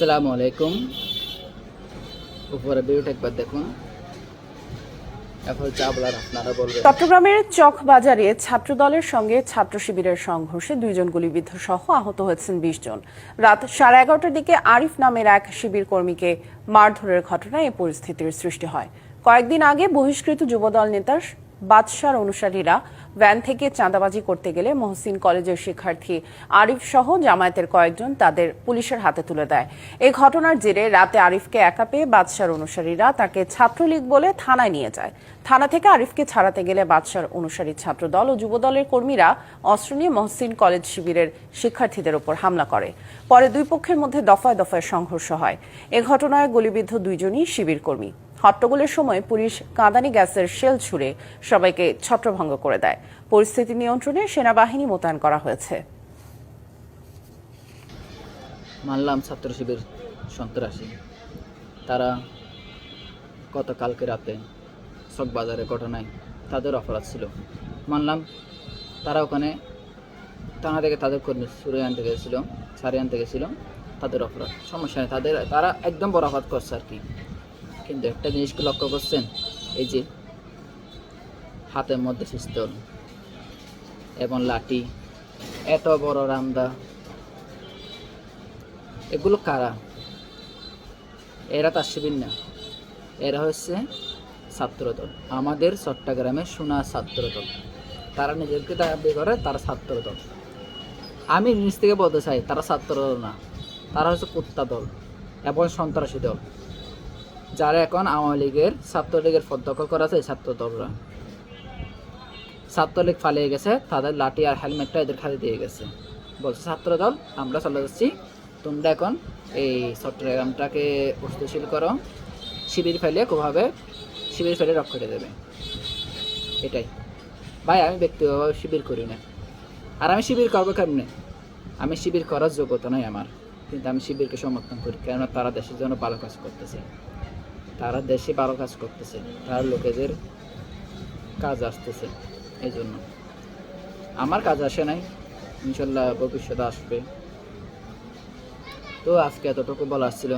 আসসালামু আলাইকুম। উপরে ভিডিওটা একবার দেখুন। এখন যা বলার আপনারা বলবেন। চট্টগ্রামের চকবাজারে ছাত্রদলের সঙ্গে ছাত্র শিবিরের সংঘর্ষে দুইজন গুলিবিদ্ধ সহ আহত হয়েছেন বিশ জন। রাত সাড়ে এগারোটার দিকে আরিফ নামের এক শিবির কর্মীকে মারধরের ঘটনায় এ পরিস্থিতির সৃষ্টি হয়। কয়েকদিন আগে বহিষ্কৃত যুবদল নেতার বাদশার অনুসারীরা ভ্যান থেকে চাঁদাবাজি করতে গেলে মহসিন কলেজের শিক্ষার্থী আরিফ সহ জামায়াতের কয়েকজন তাদের পুলিশের হাতে তুলে দেয়। এই ঘটনার জেরে রাতে আরিফকে একা পেয়ে বাদশার অনুসারীরা তাকে ছাত্রলীগ বলে থানায় নিয়ে যায়। থানা থেকে আরিফকে ছাড়াতে গেলে বাদশার অনুসারী ছাত্রদল ও যুবদলের কর্মীরা অস্ত্র নিয়ে মহসিন কলেজ শিবিরের শিক্ষার্থীদের ওপর হামলা করে। পরে দুই পক্ষের মধ্যে দফায় দফায় সংঘর্ষ হয়। এ ঘটনায় গুলিবিদ্ধ দুইজনই শিবির কর্মী। হট্টগোলের সময় পুলিশ কাঁদানি গ্যাসের শেল ছুড়ে সবাইকে ছত্রভঙ্গ করে দেয়। পরিস্থিতি নিয়ন্ত্রণে সেনাবাহিনী মোতায়েন করা হয়েছে। মানলাম ছাত্র শিবির সন্ত্রাসী। তারা গতকালকে রাতে চকবাজারের ঘটনায় তাদের অপরাধ ছিল। মানলাম তারা ওখানে থানা থেকে তাদের কর্মী সুরে আনতে গেছিল সারি আনতে গেছিল, তাদের অপরাধ। সমস্যা নেই, তাদের, তারা একদম বড় অপরাধ করছে আর কি। কিন্তু একটা জিনিসকে লক্ষ্য করছেন? এই যে হাতের মধ্যে পিস্তল এবং লাঠি, এত বড় রামদা। এগুলো কারা? এরা তার শিবির না। এরা হচ্ছে ছাত্রদল। আমাদের চট্টগ্রামের সোনা ছাত্রদল। তারা নিজেদেরকে দাবি করে, তারা ছাত্রদল। আমি নিজ থেকে বলতে চাই, তারা ছাত্রদল না। তারা হচ্ছে কুত্তা দল এবং সন্ত্রাসী দল। যারা এখন আওয়ামী লীগের ছাত্রলীগের পদদখল করা আছে এই ছাত্রদলরা। ছাত্রলীগ পালিয়ে গেছে, তাদের লাঠি আর হেলমেটটা এদের খালি দিয়ে গেছে। বলছে, ছাত্রদল, আমরা চলে যাচ্ছি। তোমরা এখন এই চট্টগ্রামটাকে অস্থিশীল করো। শিবির ফেলে কোভাবে, শিবির ফেলে রক্ষা করে দেবে। এটাই। ভাই, আমি ব্যক্তিগতভাবে শিবির করি না। আর আমি শিবির করব কেমনে? আমি শিবির করার যোগ্যতা নয় আমার, কিন্তু আমি শিবিরকে সমর্থন করি, কেননা তারা দেশের জন্য ভালো কাজ করতেছে। তারা দেশে ভালো কাজ করতেছে, তারা লোকেদের কাজ আসতেছে এই জন্য আমার কাজ আসে নাই, ইনশাল্লাহ ভবিষ্যতে আসবে। তো আজকে এতটুকু বলার ছিল।